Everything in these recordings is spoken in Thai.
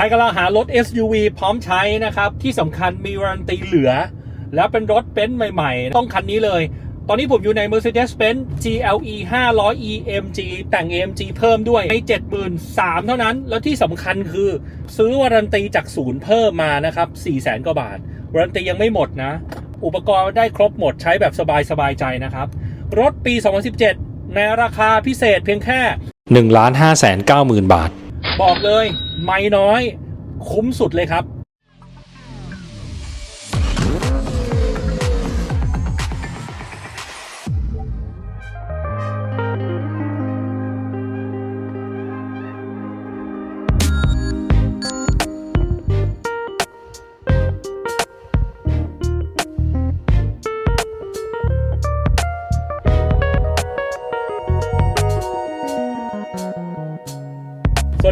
ใครกำลังหารถ SUV พร้อมใช้นะครับ ที่สำคัญมีวารันตีเหลือ แล้วเป็นรถเบนซ์ใหม่ ๆ ต้องคันนี้เลย ตอนนี้ผมอยู่ใน Mercedes-Benz GLE 500 EMG แต่ง AMG เพิ่มด้วยใน73,000 เท่านั้น แล้วที่สำคัญคือซื้อวารันตีจากศูนย์เพิ่มมานะครับ400,000กว่าบาทวารันตียังไม่หมดนะ อุปกรณ์ได้ครบหมดใช้แบบสบายๆใจนะครับ รถปี 2017 ในราคาพิเศษเพียงแค่ 1 5 9 0 0 0 0 บาท บอกเลย ไม่น้อย คุ้มสุดเลยครับ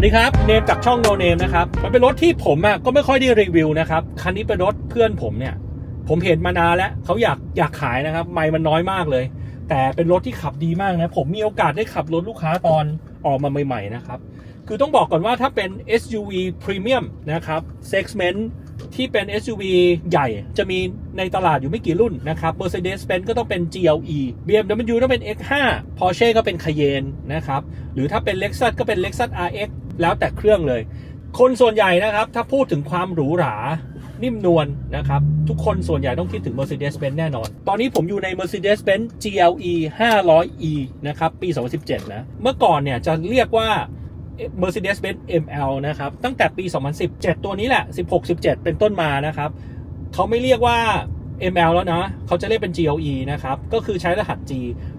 ดีครับ เนมจากช่องโนเนมนะครับ มันเป็นรถที่ผมอะก็ไม่ค่อยได้รีวิวนะครับ คันนี้เป็นรถเพื่อนผมเนี่ย ผมเห็นมานานแล้วเขาอยากอยากขายนะครับ ไม่มันน้อยมากเลย แต่เป็นรถที่ขับดีมากนะ ผมมีโอกาสได้ขับรถลูกค้าตอนออกมาใหม่ ๆ นะครับ คือต้องบอกก่อนว่าถ้าเป็น SUV Premium นะครับ Segment ที่เป็น SUV ใหญ่จะมีในตลาดอยู่ไม่กี่รุ่นนะครับ Mercedes-Benz ก็ต้องเป็น GLE BMW ต้องเป็น X5 Porsche ก็เป็น Cayenne นะครับ หรือถ้าเป็น Lexus ก็เป็น Lexus RX แล้วแต่เครื่องเลย คนส่วนใหญ่นะครับ ถ้าพูดถึงความหรูหรานิ่มนวลนะครับ ทุกคนส่วนใหญ่ต้องคิดถึง Mercedes-Benz แน่นอน ตอนนี้ผมอยู่ใน Mercedes-Benz GLE 500e นะครับ ปี 2017 นะ เมื่อก่อนเนี่ยจะเรียกว่า Mercedes-Benz ML นะครับ ตั้งแต่ปี 2017 ตัวนี้แหละ 16 17 เป็นต้นมานะครับ เขาไม่เรียกว่า ML แล้วนะเขาจะเรียกเป็น GLE นะครับ ก็คือใช้รหัส G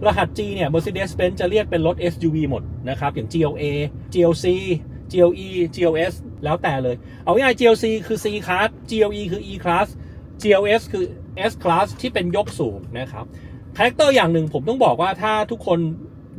รหัส G เนี่ย Mercedes-Benz จะเรียกเป็นรถ SUV หมดนะครับ อย่าง GLA GLC GLE GLS แล้วแต่เลย เอาง่าย GLC คือ C class GLE คือ E class GLS คือ S class ที่เป็นยกสูงนะครับคาแรคเตอร์อย่างหนึ่งผมต้องบอกว่าถ้าทุกคน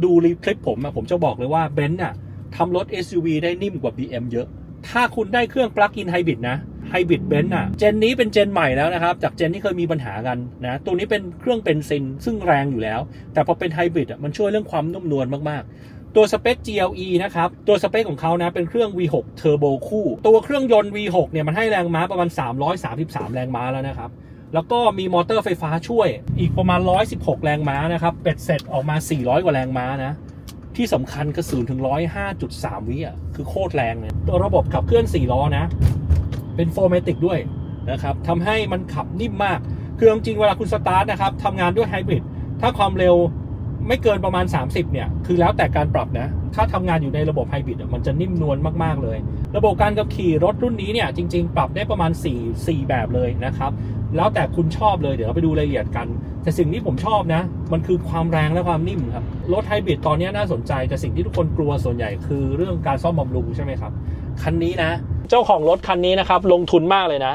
ดูรีคลิปผมอะผมจะบอกเลยว่า b e n z อะทำรถ SUV ได้นิ่มกว่า BM เยอะ ถ้าคุณได้เครื่อง plug-in hybrid นะ ไฮบริดเบนซ์อะ เจนนี้เป็นเจนใหม่แล้วนะครับ จากเจนที่เคยมีปัญหากันนะ ตัวนี้เป็นเครื่องเบนซินซึ่งแรงอยู่แล้ว แต่พอเป็นไฮบริดอะมันช่วยเรื่องความนุ่มนวลมาก ๆตัวสเปค GLE นะครับ ตัวสเปคของเขานะ เป็นเครื่อง V6 เทอร์โบคู่ ตัวเครื่องยนต์ V6 เนี่ย มันให้แรงม้าประมาณ 333 แรงม้าแล้วนะครับ แล้วก็มีมอเตอร์ไฟฟ้าช่วยอีกประมาณ 116 แรงม้านะครับ เป็ดเสร็จออกมา 400 กว่าแรงม้านะ ที่สำคัญกระสุนถึง 105.3 วิอะ คือโคตรแรงเลยตัวระบบขับเคลื่อน 4 ล้อนะ เป็นโฟร์เมติกด้วยนะครับทำให้มันขับนิ่มมาก คือจริงเวลาคุณสตาร์ทนะครับทำงานด้วยไฮบริดถ้าความเร็วไม่เกินประมาณ 30 เนี่ย คือแล้วแต่การปรับนะ ถ้าทำงานอยู่ในระบบไฮบริดมันจะนิ่มนวลมาก ๆ เลย ระบบการขับขี่รถรุ่นนี้เนี่ย จริง ๆ ปรับได้ประมาณ 4 4 แบบเลยนะครับ แล้วแต่คุณชอบเลย เดี๋ยวเราไปดูรายละเอียดกัน แต่สิ่งที่ผมชอบนะ มันคือความแรงและความนิ่มครับ รถไฮบริดตอนนี้น่าสนใจ แต่สิ่งที่ทุกคนกลัวส่วนใหญ่คือเรื่องการซ่อมบำรุงใช่ไหมครับ คันนี้นะ เจ้าของรถคันนี้นะครับลงทุนมากเลยนะ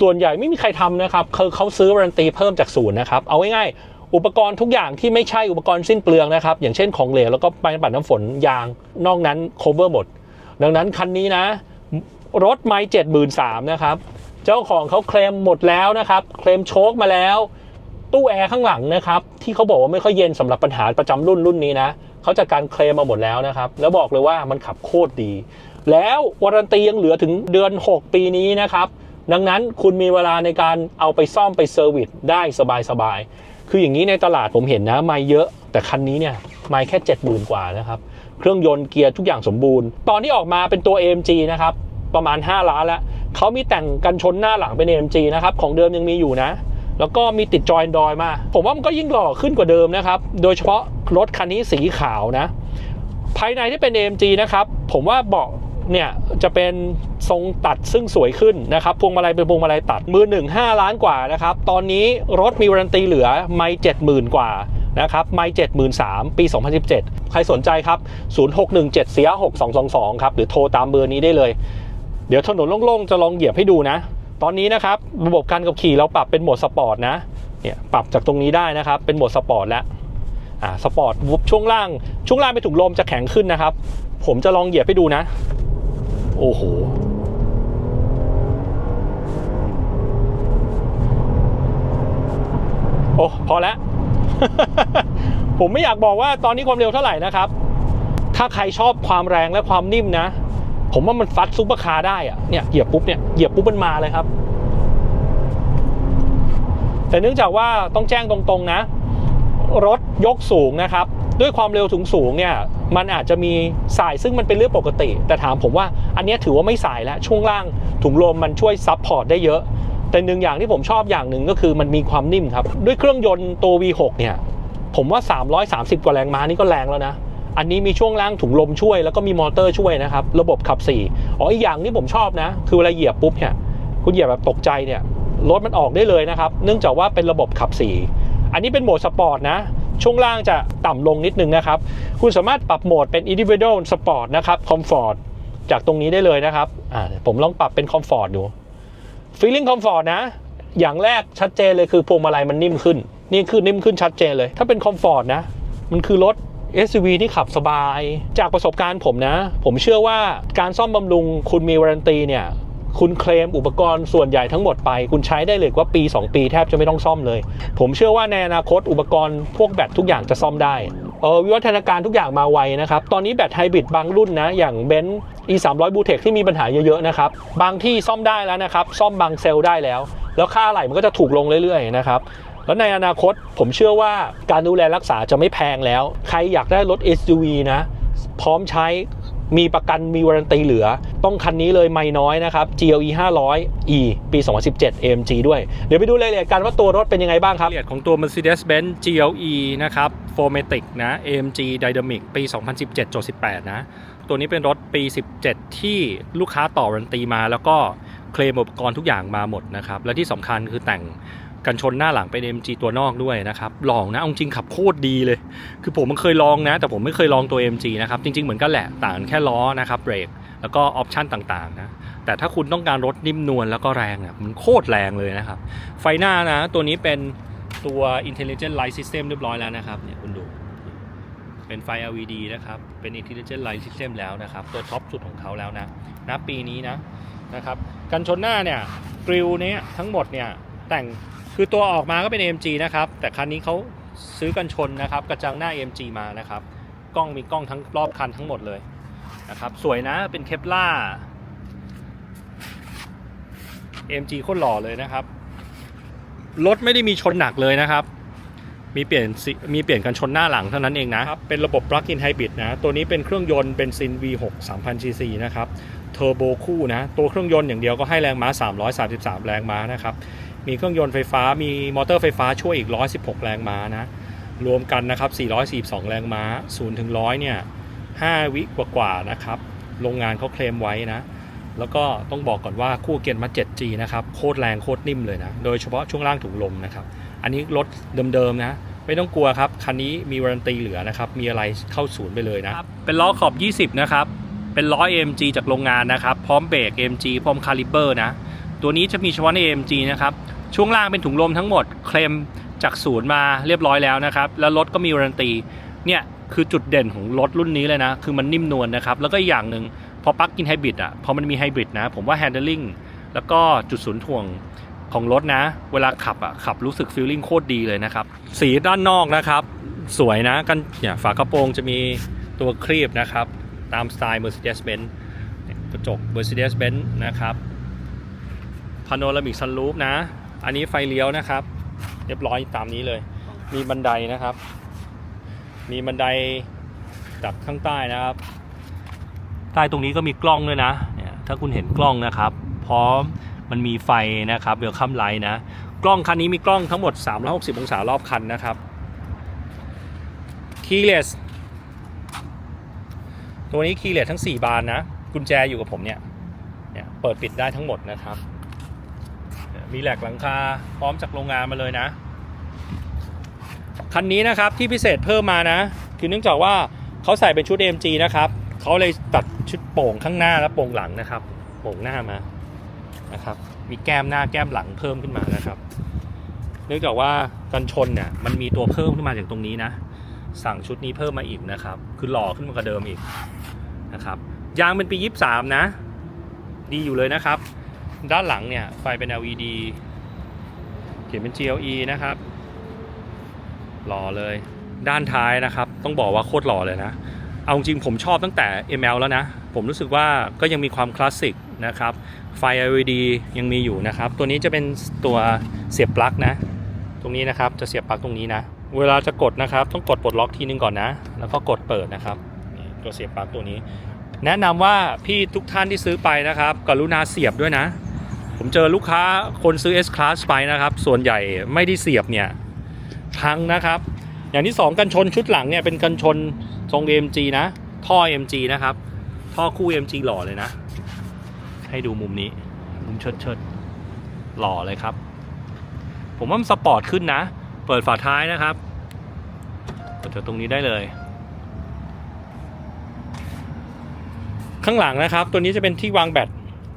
ส่วนใหญ่ไม่มีใครทำนะครับคือเขาซื้อวารันตีเพิ่มจากศูนย์นะครับเอาง่ายๆอุปกรณ์ทุกอย่างที่ไม่ใช่อุปกรณ์สิ้นเปลืองนะครับอย่างเช่นของเหลวแล้วก็ไปปัดน้ำฝนยางนอกนั้น cover หมด ดังนั้นคันนี้นะ รถไม่เจ็ดหมื่นสามนะครับเจ้าของเขาเคลมหมดแล้วนะครับเคลมโชคมาแล้วตู้แอร์ข้างหลังนะครับที่เขาบอกว่าไม่ค่อยเย็นสำหรับปัญหาประจำรุ่นรุ่นนี้นะเขาจัดการเคลมมาหมดแล้วนะครับ แล้วบอกเลยว่ามันขับโคตรดี แล้ววารันตียังเหลือถึงเดือน 6 ปีนี้นะครับดังนั้นคุณมีเวลาในการเอาไปซ่อมไปเซอร์วิสได้สบายๆ คืออย่างนี้ในตลาดผมเห็นนะไม่เยอะ แต่คันนี้เนี่ยไม่แค่ 70,000 กว่านะครับ เครื่องยนต์เกียร์ทุกอย่างสมบูรณ์ ตอนที่ออกมาเป็นตัว AMG นะครับ ประมาณ 5 ล้านแล้ว เขามีแต่งกันชนหน้าหลังเป็น AMG นะครับ ของเดิมยังมีอยู่นะ แล้วก็มีติดจอยดอยมา ผมว่ามันก็ยิ่งหล่อขึ้นกว่าเดิมนะครับ โดยเฉพาะรถคันนี้สีขาวนะ ภายในที่เป็น AMG นะครับ ผมว่าเบาะ เนี่ยจะเป็นทรงตัดซึ่งสวยขึ้นนะครับพวงมาลัยเป็นพวงมาลัยตัดมือหนึ่งห้าล้านกว่านะครับ ตอนนี้รถมีวารันตีเหลือไม่เจ็ดหมื่นกว่านะครับไม่เจ็ดหมื่นสามปี 2017 ใครสนใจครับ 0617เสีย6222 ครับ หรือโทรตามเบอร์นี้ได้เลย เดี๋ยวถนนโล่งๆ จะลองเหยียบให้ดูนะ ตอนนี้นะครับ ระบบการขับขี่เราปรับเป็นโหมดสปอร์ตนะเนี่ยปรับจากตรงนี้ได้นะครับ เป็นโหมดสปอร์ตแล้วอ่าสปอร์ตวุบช่วงล่างช่วงล่างไปถุงลมจะแข็งขึ้นนะครับ ผมจะลองเหยียบให้ดูนะ โอ้โห โอ้พอแล้ว ผมไม่อยากบอกว่าตอนนี้ความเร็วเท่าไหร่นะครับ ถ้าใครชอบความแรงและความนิ่มนะ ผมว่ามันฟัดซุปเปอร์คาร์ได้อะเนี่ยเหยียบปุ๊บเนี่ยเหยียบปุ๊บมันมาเลยครับ แต่เนื่องจากว่าต้องแจ้งตรงๆนะ รถยกสูงนะครับ ด้วยความเร็วสูงสูงๆเนี่ยมันอาจจะมีสายซึ่งมันเป็นเรื่องปกติ แต่ถามผมว่าอันนี้ถือว่าไม่สายแล้วช่วงล่างถุงลมมันช่วยซับพอร์ตได้เยอะ แต่หนึ่งอย่างที่ผมชอบอย่างหนึ่งก็คือมันมีความนิ่มครับ ด้วยเครื่องยนต์ตัว V6 เนี่ยผมว่า 330 กว่าแรงม้านี่ก็แรงแล้วนะอันนี้มีช่วงล่างถุงลมช่วยแล้วก็มีมอเตอร์ช่วยนะครับ ระบบขับ4อ๋ออีกอย่างที่ผมชอบนะ คือเวลาเหยียบปุ๊บเนี่ยคุณเหยียบแบบตกใจเนี่ยรถมันออกได้เลยนะครับ เนื่องจากว่าเป็นระบบขับ4อันนี้เป็นโหมดสปอร์ตนะ ช่วงล่างจะต่ำลงนิดนึงนะครับ คุณสามารถปรับโหมดเป็น individual sport นะครับ comfort จากตรงนี้ได้เลยนะครับผมลองปรับเป็น comfort ดู feeling comfort นะ อย่างแรกชัดเจนเลยคือพวงมาลัยมันนิ่มขึ้น นี่คือนิ่มขึ้นชัดเจนเลย ถ้าเป็น comfort นะ มันคือรถ SUV ที่ขับสบาย จากประสบการณ์ผมนะ ผมเชื่อว่าการซ่อมบำรุงคุณมีวารันตีเนี่ย คุณเคลมอุปกรณ์ส่วนใหญ่ทั้งหมดไป คุณใช้ได้เลยว่าปี 2 ปีแทบจะไม่ต้องซ่อมเลย ผมเชื่อว่าในอนาคตอุปกรณ์พวกแบตทุกอย่างจะซ่อมได้เออวิวัฒนาการทุกอย่างมาไวนะครับ ตอนนี้แบตไฮบริดบางรุ่นนะ อย่างเบนซ์ e 3 0 0 b ูเทคที่มีปัญหาเยอะๆนะครับ บางที่ซ่อมได้แล้วนะครับ ซ่อมบางเซลล์ได้แล้ว แล้วค่าไหลมันก็จะถูกลงเรื่อยๆนะครับแล้วในอนาคตผมเชื่อว่าการดูแลรักษาจะไม่แพงแล้ว ใครอยากได้รถ SUV นะ พร้อมใช้ มีประกันมีวารันตีเหลือ ต้องคันนี้เลยไม่น้อยนะครับ GLE 500e ปี 2017 AMG ด้วย เดี๋ยวไปดูรายละเอียดกันว่าตัวรถเป็นยังไงบ้างครับรายละเอียดของตัว Mercedes-Benz GLE นะครับ 4matic นะ AMG Dynamic ปี 2017-18 นะ ตัวนี้เป็นรถปี 17 ที่ลูกค้าต่อวารันตีมา แล้วก็เคลมอุปกรณ์ทุกอย่างมาหมดนะครับ และที่สำคัญคือแต่ง กันชนหน้าหลังเป็น MG ตัวนอกด้วยนะครับลองนะอาจริงขับโคตรดีเลย คือผมมันเคยลองนะ แต่ผมไม่เคยลองตัว MG นะครับจริงๆเหมือนกันแหละต่างแค่ล้อนะครับเบรกแล้วก็ออปชันต่างๆนะแต่ถ้าคุณต้องการรถนิ่มนวลแล้วก็แรงอะมันโคตรแรงเลยนะครับ ไฟหน้านะ ตัวนี้เป็นตัว Intelligent Light System เรียบร้อยแล้วนะครับเนี่ยคุณดูเป็นไฟ LED นะครับ เป็น Intelligent Light System แล้วนะครับ ตัวท็อปสุดของเขาแล้วนะณปีนี้นะนะครับ กันชนหน้าเนี่ยกริลเนี้ยทั้งหมดเนี่ยแต่ง คือตัวออกมาก็เป็น AMG นะครับ แต่คันนี้เขาซื้อกันชนนะครับ กระจังหน้า AMG มานะครับ กล้องมีกล้องทั้งรอบคันทั้งหมดเลยนะครับ สวยนะเป็นเคปล่า AMG โคตรหล่อเลยนะครับ รถไม่ได้มีชนหนักเลยนะครับ มีเปลี่ยนสิมีเปลี่ยนกันชนหน้าหลังเท่านั้นเองนะ เป็นระบบ plug-in hybrid นะ ตัวนี้เป็นเครื่องยนต์เบนซิน V6 3000 cc นะครับ เทอร์โบคู่นะ ตัวเครื่องยนต์อย่างเดียวก็ให้แรงม้า 333 แรงม้านะครับ มีเครื่องยนต์ไฟฟ้ามีมอเตอร์ไฟฟ้าช่วยอีก 116 แรงม้านะ รวมกันนะครับ 442 แรงม้า 0 ถึง 100 เนี่ย 5 วิกว่าๆนะครับ โรงงานเขาเคลมไว้นะ แล้วก็ต้องบอกก่อนว่าคู่เกียร์มา 7G นะครับ โคตรแรงโคตรนิ่มเลยนะ โดยเฉพาะช่วงล่างถุงลมนะครับ อันนี้รถเดิมๆนะ ไม่ต้องกลัวครับ คันนี้มีวารันตีเหลือนะครับ มีอะไรเข้าศูนย์ไปเลยนะ เป็นล้อขอบ 20 นะครับ เป็นล้อ AMG จากโรงงานนะครับ พร้อมเบรก AMG พร้อมคาลิเบอร์นะ ตัวนี้จะมีเฉพาะใน AMG นะครับ ช่วงล่างเป็นถุงลมทั้งหมด เคลมจากศูนย์มาเรียบร้อยแล้วนะครับ แล้วรถก็มีวารันตี เนี่ยคือจุดเด่นของรถรุ่นนี้เลยนะ คือมันนิ่มนวลนะครับ แล้วก็อีกอย่างหนึ่งพอปลั๊กอินไฮบริดอะ พอมันมีไฮบริดนะ ผมว่า handling แล้วก็จุดศูนย์ถ่วงของรถนะ เวลาขับอะ ขับรู้สึกฟีลลิ่งโคตรดีเลยนะครับ สีด้านนอกนะครับ สวยนะกันเนี่ยฝากระโปรงจะมีตัวครีบนะครับ ตามสไตล์ Mercedes-Benz เนี่ยกระจก Mercedes-Benz นะครับพาโนรามิกซันรูฟนะ อันนี้ไฟเลี้ยวนะครับ เรียบร้อยตามนี้เลย มีบันไดนะครับ มีบันไดจากข้างใต้นะครับ ใต้ตรงนี้ก็มีกล้องด้วยนะเนี่ยถ้าคุณเห็นกล้องนะครับ พร้อมมันมีไฟนะครับเวลคัมไลท์นะ กล้องคันนี้มีกล้องทั้งหมด 360 องศารอบคันนะครับ keyless ตัวนี้ keyless ทั้ง 4 บานนะ กุญแจอยู่กับผมเนี่ยเนี่ย เปิดปิดได้ทั้งหมดนะครับ มีแหลกหลังคาพร้อมจากโรงงานมาเลยนะ คันนี้นะครับที่พิเศษเพิ่มมานะ คือเนื่องจากว่าเขาใส่เป็นชุด AMG นะครับเขาเลยตัดชุดโป่งข้างหน้าและโป่งหลังนะครับ โป่งหน้ามานะครับมีแก้มหน้าแก้มหลังเพิ่มขึ้นมานะครับ เนื่องจากว่ากันชนเนี่ยมันมีตัวเพิ่มขึ้นมาจากตรงนี้นะ สั่งชุดนี้เพิ่มมาอีกนะครับ คือหล่อขึ้นมากว่าเดิมอีกนะครับยางเป็นปี 23 นะ ดีอยู่เลยนะครับ ด้านหลังเนี่ย ไฟเป็น LED เขียนเป็น GLE นะครับ หล่อเลย ด้านท้ายนะครับ ต้องบอกว่าโคตรหล่อเลยนะ เอาจริงผมชอบตั้งแต่ ML แล้วนะ ผมรู้สึกว่าก็ยังมีความคลาสสิกนะครับ ไฟ LED ยังมีอยู่นะครับ ตัวนี้จะเป็นตัวเสียบปลั๊กนะ ตรงนี้นะครับ จะเสียบปลั๊กตรงนี้นะ เวลาจะกดนะครับ ต้องกดปลดล็อกทีนึงก่อนนะ แล้วก็กดเปิดนะครับตัวเสียบปลั๊กตัวนี้ แนะนำว่าพี่ทุกท่านที่ซื้อไปนะครับ กรุณาเสียบด้วยนะ ผมเจอลูกค้าคนซื้อ S Class ไปนะครับ ส่วนใหญ่ไม่ได้เสียบเนี่ยพังนะครับ อย่างที่ 2 กันชนชุดหลังเนี่ยเป็นกันชนทรง AMG นะ ท่อ MG นะครับ ท่อคู่ MG หล่อเลยนะ ให้ดูมุมนี้ มุมเชิดเชิดหล่อเลยครับ ผมว่ามันสปอร์ตขึ้นนะ เปิดฝาท้ายนะครับกดจากตรงนี้ได้เลย ข้างหลังนะครับ ตัวนี้จะเป็นที่วางแบต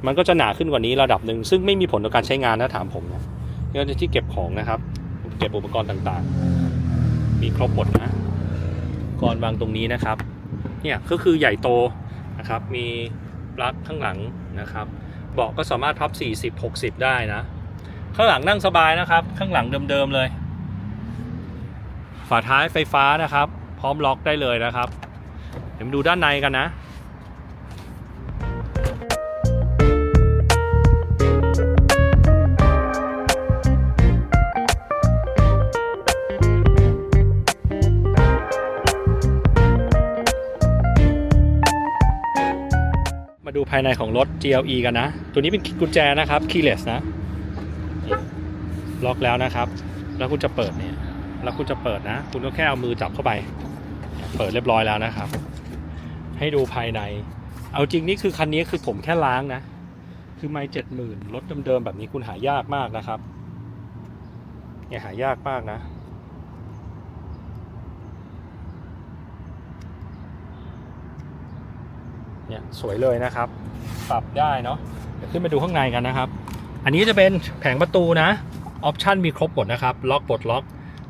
มันก็จะหนาขึ้นกว่านี้ระดับหนึ่งซึ่งไม่มีผลต่อการใช้งานนะถามผมนะนี่ก็จะที่เก็บของนะครับ เก็บอุปกรณ์ต่างๆ มีครบหมดนะก่อนวางตรงนี้นะครับ เนี่ยก็คือใหญ่โตนะครับ มีปลั๊กข้างหลังนะครับ เบาะก็สามารถพับ 40 60 ได้นะ ข้างหลังนั่งสบายนะครับ ข้างหลังเดิมๆเลย ฝาท้ายไฟฟ้านะครับ พร้อมล็อกได้เลยนะครับ เดี๋ยวมาดูด้านในกันนะ ภายในของรถ GLE กันนะ ตัวนี้เป็นกุญแจนะครับ keyless นะ ล็อกแล้วนะครับ แล้วคุณจะเปิดเนี่ย แล้วคุณจะเปิดนะ คุณก็แค่เอามือจับเข้าไป เปิดเรียบร้อยแล้วนะครับ ให้ดูภายใน เอาจริงนี่คือคันนี้คือผมแค่ล้างนะ คือไม่เจ็ดหมื่นรถเดิมๆแบบนี้คุณหายากมากนะครับ เนี่ยหายากมากนะ เนี่ยสวยเลยนะครับ ปรับได้เนาะเดี๋ยวขึ้นมาดูข้างในกันนะครับ อันนี้จะเป็นแผงประตูนะออปชันมีครบหมดนะครับ ล็อกปลดล็อก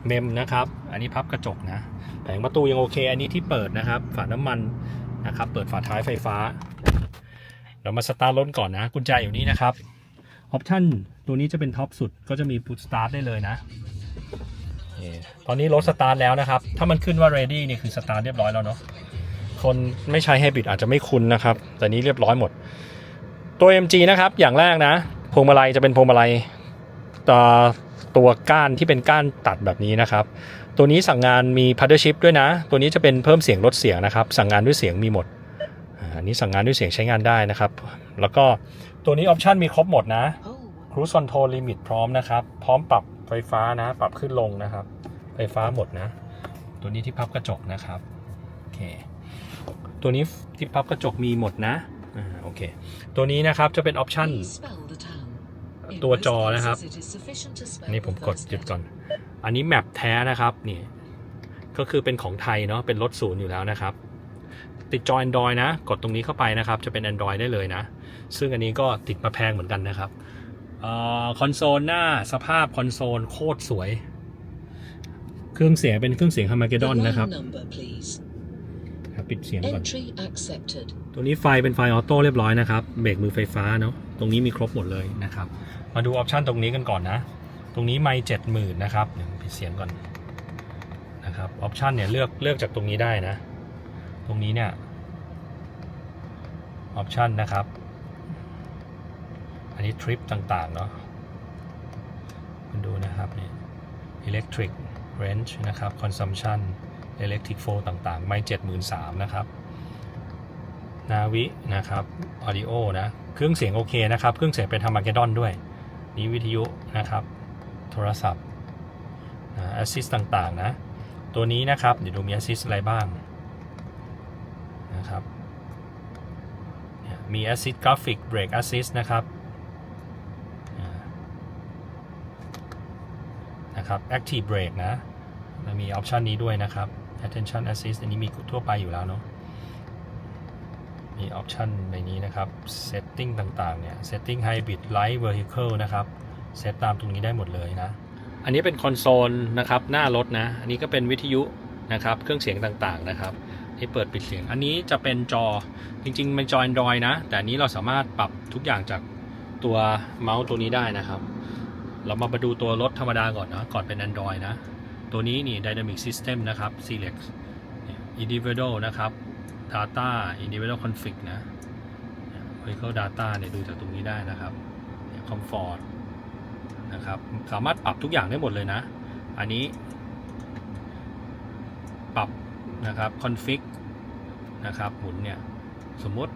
เมมนะครับ อันนี้พับกระจกนะ แผงประตูยังโอเค อันนี้ที่เปิดนะครับ ฝาน้ำมันนะครับ เปิดฝาท้ายไฟฟ้า เรามาสตาร์ทรถก่อนนะ กุญแจอยู่นี่นะครับออปชันตัวนี้จะเป็นท็อปสุดก็จะมีพุ t สตาร์ทได้เลยนะตอนนี้รถสตาร์ทแล้วนะครับ ถ้ามันขึ้นว่า ready นี่คือสตาร์ทเรียบร้อยแล้วเนาะ คนไม่ใช้ Hybrid อาจจะไม่คุ้นนะครับ แต่นี้เรียบร้อยหมด ตัว MG นะครับ อย่างแรกนะ พวงมาลัยจะเป็นพวงมาลัยตัวตัวก้านที่เป็นก้านตัดแบบนี้นะครับ ตัวนี้สั่งงานมี Partnership ด้วยนะ ตัวนี้จะเป็นเพิ่มเสียงลดเสียงนะครับ สั่งงานด้วยเสียงมีหมดอ่าอันนี้สั่งงานด้วยเสียงใช้งานได้นะครับ แล้วก็ตัวนี้ออปชันมีครบหมดนะ Cruise Control Limit พร้อมนะครับ พร้อมปรับไฟฟ้านะ ปรับขึ้นลงนะครับ ไฟฟ้าหมดนะ ตัวนี้ที่พับกระจกนะครับ โอเค ตัวนี้ที่พับกระจกมีหมดนะอ่าโอเค ตัวนี้นะครับจะเป็นออปชันตัวจอนะครับ อัอันนนี้นี้ผผมมกกดดหหยุยุดดก่ก่ออนนอันนี้แมปแท้นะครับนี่ก็คือเป็นของไทยเนาะเป็นรถศูนย์อยู่แล้วนะครับ ติดจอ Android นะ กดตรงนี้เข้าไปนะครับ จะเป็น Android ได้เลยนะ ซึ่งอันนี้ก็ติดมาแพงเหมือนกันนะครับเอ่อคอนโซลหน้าสภาพคอนโซลโคตรสวย เครื่องเสียงเป็นเครื่องเสียงฮามาเกดอนนะครับครับ ปิดเสียงก่อน ตัวนี้ไฟเป็นไฟออโต้เรียบร้อยนะครับ เบรกมือไฟฟ้าเนาะ ตรงนี้มีครบหมดเลยนะครับ มาดูออปชันตรงนี้กันก่อนนะ ตรงนี้ไม่เจ็ดหมื่นนะครับเดี๋ยวปิดเสียงก่อนนะครับออปชันเนี่ยเลือกเลือกจากตรงนี้ได้นะ ตรงนี้เนี่ยออปชันนะครับ อันนี้ทริปต่างๆเนาะมาดูนะครับนี่ electric range นะครับ consumption electric flow ต่างๆ ไม่เจ็ดหมื่นสามนะครับ นาวินะครับ audio นะ เครื่องเสียงโอเคนะครับ เครื่องเสียงเป็น Harmagedon ด้วย นี่วิทยุนะครับ โทรศัพท์อ่า assist ต่างๆ นะ ตัวนี้นะครับ เดี๋ยวดูมี assist อะไรบ้างนะครับเนี่ยมี assist graphic brake assist นะครับนะครับ active brake นะ มีออปชันนี้ด้วยนะครับ attention assist อันนี้มีทั่วไปอยู่แล้วเนาะมีออปชันในนี้นะครับ setting ต่างๆ เนี่ย setting hybrid light vehicle นะครับ เซตตามตรงนี้ได้หมดเลยนะ อันนี้เป็นคอนโซลนะครับ หน้ารถนะ อันนี้ก็เป็นวิทยุนะครับ เครื่องเสียงต่างๆ นะครับที่เปิดปิดเสียง อันนี้จะเป็นจอ จริงๆ เป็นจอ Android นะ แต่อันนี้เราสามารถปรับทุกอย่างจากตัวเมาส์ตัวนี้ได้นะครับ เรามามาดูตัวรถธรรมดาก่อนนะ ก่อนเป็น Android นะ ตัวนี้นี่ Dynamic System นะครับ Select Individual นะครับ data individual config นะ vehicle data เนี่ยดูจากตรงนี้ได้นะครับ comfort นะครับ สามารถปรับทุกอย่างได้หมดเลยนะ อันนี้ ปรับนะครับ config นะครับหมุนเนี่ย สมมติ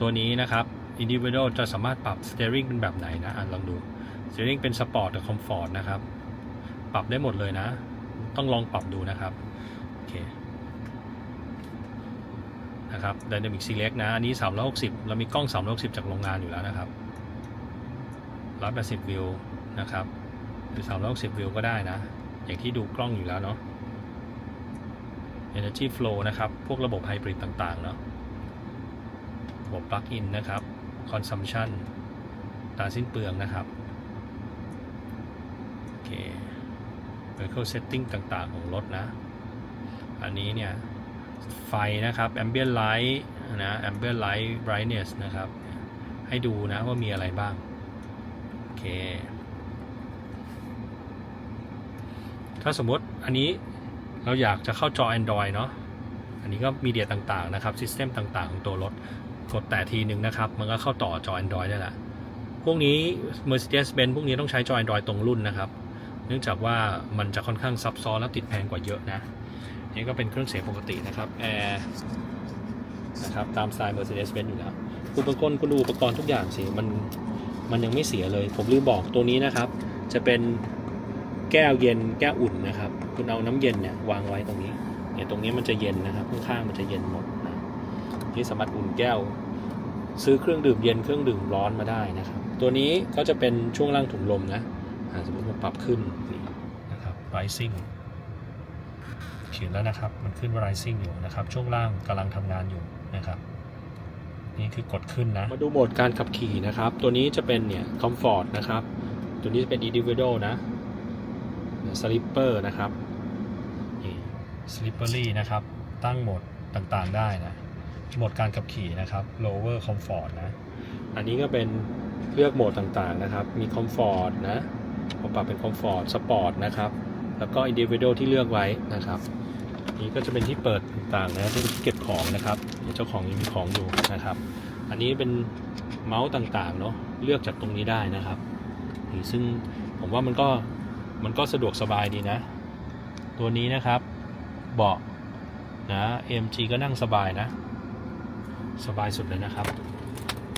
ตัวนี้นะครับ individual จะสามารถปรับ steering เป็นแบบไหนนะอะลองดู steering เป็น sport กับ comfort นะครับ ปรับได้หมดเลยนะ ต้องลองปรับดูนะครับ โอเค นะครับ Dynamic Select นะ อันนี้ 360 เรามีกล้อง 360 จากโรงงานอยู่แล้วนะครับ180วิวนะครับ หรือ 360วิวก็ได้นะ อย่างที่ดูกล้องอยู่แล้วเนาะ Energy Flow นะครับ พวกระบบไฮบริดต่างๆ เนาะระบบ Plug-in นะครับ Consumption ตาสิ้นเปลืองนะครับ โอเค Vehicle Setting ต่างๆ ของรถนะ อันนี้เนี่ย ไฟนะครับ ambient light นะ ambient light brightness นะครับ ให้ดูนะว่ามีอะไรบ้าง โอเค ถ้าสมมติอันนี้เราอยากจะเข้าจอ Android เนาะอันนี้ก็มีเดียต่างๆนะครับ ซิสเต็มต่างๆ ของตัวรถ กดแต่ทีหนึ่งนะครับ มันก็เข้าต่อจอ Android ได้ละพวกนี้ Mercedes-Benz พวกนี้ต้องใช้จอ Android ตรงรุ่นนะครับ เนื่องจากว่ามันจะค่อนข้างซับซ้อนและติดแพงกว่าเยอะนะนี่ก็เป็นเครื่องเสียงปกตินะครับแอร์นะครับตามสไตล์ Mercedes-Benz อยู่แล้วอุปกรณ์คุณดูอุปกรณ์ทุกอย่างสิมันมันยังไม่เสียเลย ผมลืมบอกตัวนี้นะครับ จะเป็นแก้วเย็นแก้วอุ่นนะครับ คุณเอาน้ำเย็นเนี่ยวางไว้ตรงนี้เนี่ยตรงนี้มันจะเย็นนะครับข้างๆมันจะเย็นหมดนะนี่สามารถอุ่นแก้ว ซื้อเครื่องดื่มเย็นเครื่องดื่มร้อนมาได้นะครับ ตัวนี้ก็จะเป็นช่วงล่างถุงลมนะ สมมติว่าปรับขึ้นนี่นะครับ rising เขียนแล้วนะครับ มันขึ้นว่า rising อยู่นะครับ ช่วงล่างกำลังทำงานอยู่นะครับ นี่คือกดขึ้นนะ มาดูโหมดการขับขี่นะครับ ตัวนี้จะเป็นเนี่ย comfort นะครับ ตัวนี้จะเป็น individual นะ slipper นะครับนี่ slippery นะครับ ตั้งโหมดต่างๆได้นะ โหมดการขับขี่นะครับ lower comfort นะ อันนี้ก็เป็นเลือกโหมดต่างๆนะครับ มี comfort นะ ผมปรับเป็น comfort sport นะครับ แล้วก็ individual ที่เลือกไว้นะครับ นี่ก็จะเป็นที่เปิดต่างๆนะที่เก็บของนะครับเดี๋ยวเจ้าของยังมีของอยู่นะครับ อันนี้เป็นเมาส์ต่างๆเนาะเลือกจากตรงนี้ได้นะครับนี่ซึ่งผมว่ามันก็มันก็สะดวกสบายดีนะ ตัวนี้นะครับเบาะนะ MG ก็นั่งสบายนะ สบายสุดเลยนะครับ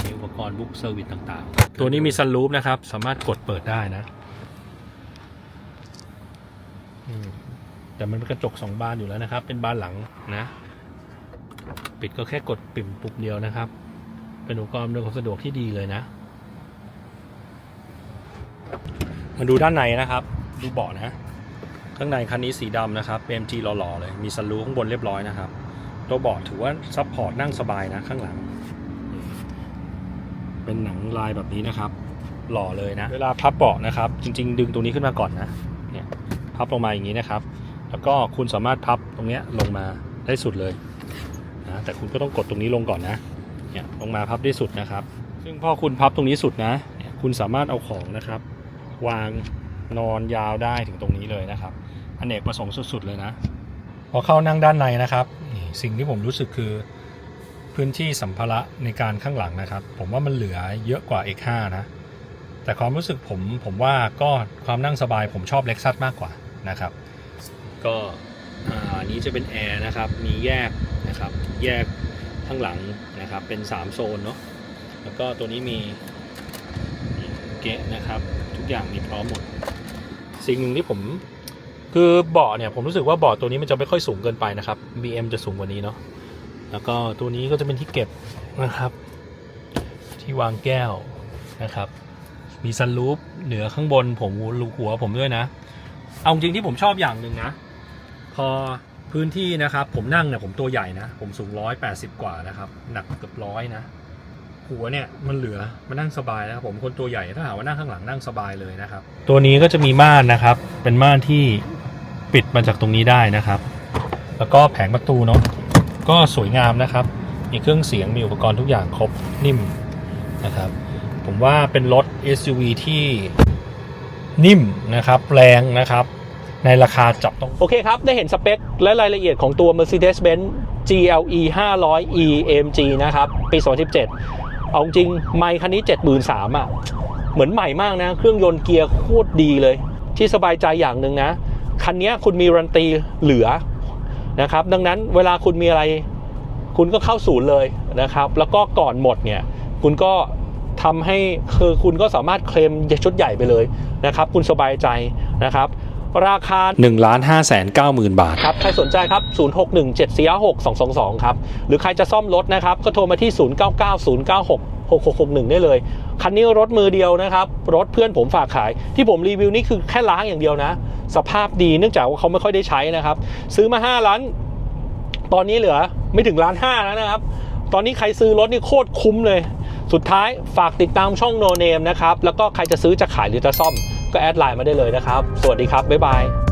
มีอุปกรณ์บุ๊กเซอร์วิสต่างๆ ตัวนี้มีซันรูฟนะครับ สามารถกดเปิดได้นะ แต่มันเป็นกระจกสองบานอยู่แล้วนะครับ เป็นบานหลังนะ ปิดก็แค่กดปิ่มปุ่มเดียวนะครับ เป็นอุปกรณ์อำนวยความสะดวกที่ดีเลยนะ มาดูด้านในนะครับ ดูเบาะนะ ข้างในคันนี้สีดำนะครับ BMG หล่อๆเลย มีซันรูข้างบนเรียบร้อยนะครับ ตัวเบาะถือว่าซัพพอร์ตนั่งสบายนะข้างหลัง เป็นหนังลายแบบนี้นะครับ หล่อเลยนะ เวลาพับเบาะนะครับ จริง ๆ ดึงตรงนี้ขึ้นมาก่อนนะ พับลงมาอย่างนี้นะครับ แล้วก็คุณสามารถพับตรงเนี้ยลงมาได้สุดเลยนะแต่คุณก็ต้องกดตรงนี้ลงก่อนนะเนี่ยลงมาพับได้สุดนะครับ ซึ่งพอคุณพับตรงนี้สุดนะ คุณสามารถเอาของนะครับ วางนอนยาวได้ถึงตรงนี้เลยนะครับอนเนกประสงค์สุด ๆ เลยนะ พอเข้านั่งด้านในนะครับสิ่งที่ผมรู้สึกคือพื้นที่สัมภาระในการข้างหลังนะครับ ผมว่ามันเหลือเยอะกว่า X5 นะ แต่ความรู้สึกผมผมว่าก็ความนั่งสบายผมชอบเล็กซัสมากกว่า นะครับ ก็อ่าอันนี้จะเป็นแอร์นะครับ มีแยกนะครับ แยกข้างหลังนะครับ เป็น 3 โซนเนาะ แล้วก็ตัวนี้มีเกะนะครับ ทุกอย่างมีพร้อมหมด สิ่งหนึ่งที่ผมคือเบาะเนี่ยผมรู้สึกว่าเบาะตัวนี้มันจะไม่ค่อยสูงเกินไปนะครับ BM จะสูงกว่านี้เนาะ แล้วก็ตัวนี้ก็จะเป็นที่เก็บนะครับ ที่วางแก้วนะครับ มีซันรูฟเหนือข้างบนผมรูหัวผมด้วยนะ เอาจริงที่ผมชอบอย่างหนึ่งนะ พอพื้นที่นะครับ ผมนั่งเนี่ยผมตัวใหญ่นะ ผมสูงร้อยแปดสิบกว่านะครับ หนักเกือบร้อยนะ หัวเนี่ยมันเหลือมันนั่งสบายนะครับผมคนตัวใหญ่ถ้าหาว่านั่งข้างหลังนั่งสบายเลยนะครับ ตัวนี้ก็จะมีม่านนะครับ เป็นม่านที่ปิดมาจากตรงนี้ได้นะครับ แล้วก็แผงประตูเนาะก็สวยงามนะครับ มีเครื่องเสียงมีอุปกรณ์ทุกอย่างครบนิ่มนะครับ ผมว่าเป็นรถ SUV ที่ นิ่มนะครับแรงนะครับ ในราคาจับต้อง โอเคครับ ได้เห็นสเปค และรายละเอียดของตัว Mercedes-Benz GLE 500 E AMG นะครับ ปี 2017 เอาจริง ไมค์คันนี้ 73,000อะ เหมือนใหม่มากนะ เครื่องยนต์เกียร์โคตรดีเลย ที่สบายใจอย่างหนึ่งนะ คันนี้คุณมีรันตีเหลือนะครับ ดังนั้นเวลาคุณมีอะไร คุณก็เข้าศูนย์เลยนะครับ แล้วก็ก่อนหมดเนี่ย คุณก็ ทำให้คือคุณก็สามารถเคลมชุดใหญ่ไปเลยนะครับ คุณสบายใจนะครับ ราคา1ล้าน5แสน9หมื่นบาทครับ ใครสนใจครับ 061 746 222 ครับ หรือใครจะซ่อมรถนะครับ ก็โทรมาที่ 099 096 6661 ได้เลย คันนี้รถมือเดียวนะครับ รถเพื่อนผมฝากขาย ที่ผมรีวิวนี่คือแค่ล้างอย่างเดียวนะ สภาพดีเนื่องจากว่าเขาไม่ค่อยได้ใช้นะครับ ซื้อมา 5 ล้าน ตอนนี้เหลือไม่ถึงล้านห้าแล้วนะครับ ตอนนี้ใครซื้อรถนี่โคตรคุ้มเลย สุดท้ายฝากติดตามช่องโนเนมนะครับ แล้วก็ใครจะซื้อจะขายหรือจะซ่อมก็แอดไลน์มาได้เลยนะครับ สวัสดีครับ บ๊ายบาย